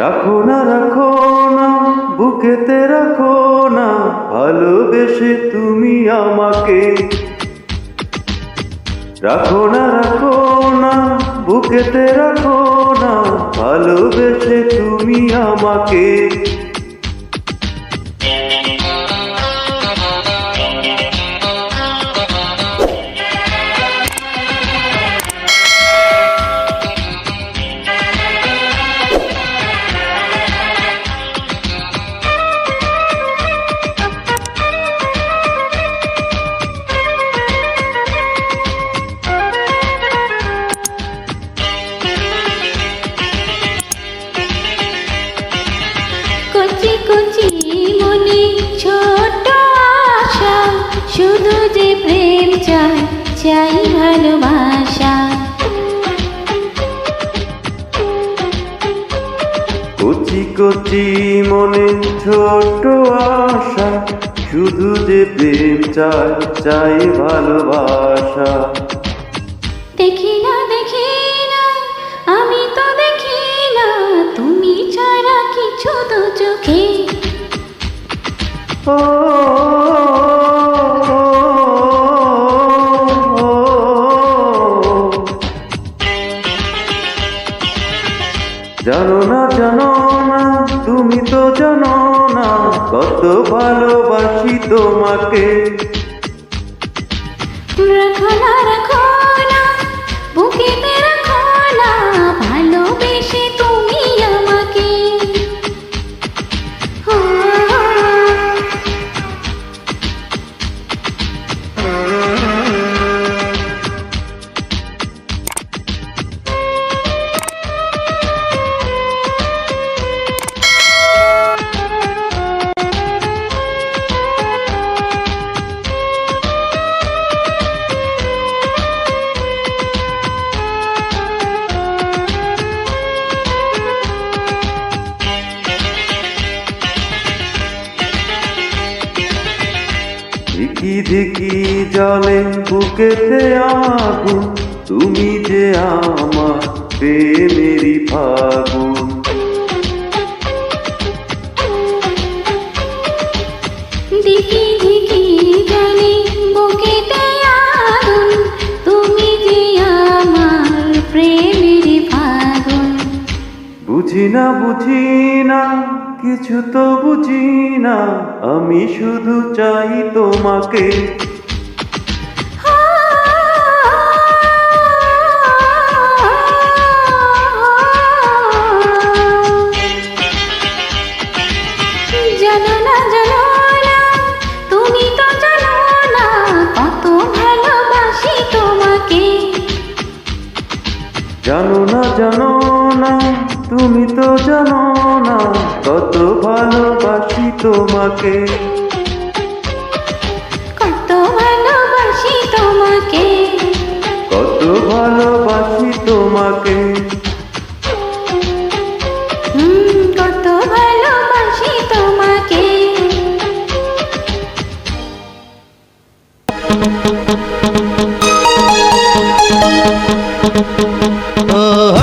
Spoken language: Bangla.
রাখো না রাখো না, বুকেতে রাখো না, ভালোবেসে তুমি আমাকে। রাখো না রাখো না, বুকেতে রাখো না, ভালোবেসে তুমি আমাকে। প্রেম চাই চাই ভালোবাসা। কচি কচি মনে ছোট আশা শুধু যে প্রেম চাই চাই ভালোবাসা। দেখি না দেখি না আমি তো দেখি না তুমি ছাড়া কিছু তো চোখে। ও তুমি তো জানো না কত ভালোবাসি তোমাকে। রাখো না রাখো ধিকি জলে বুকেতে আগুন। তুমি যে আমার প্রেমেরই ফাগুন। দেখি জানি বুকেতে আগুন। তুমি যে আমার প্রেমের ফাগুন। বুঝি না বুঝি না কিছু তো বুঝি না আমি শুধু চাই তোমাকে। জানো না জানো না তুমি তো জানো না কত ভালোবাসি তোমাকে। কত ভালোবাসি তোমাকে। কত ভালোবাসি তোমাকে। কত ভালোবাসি তোমাকে। হুম,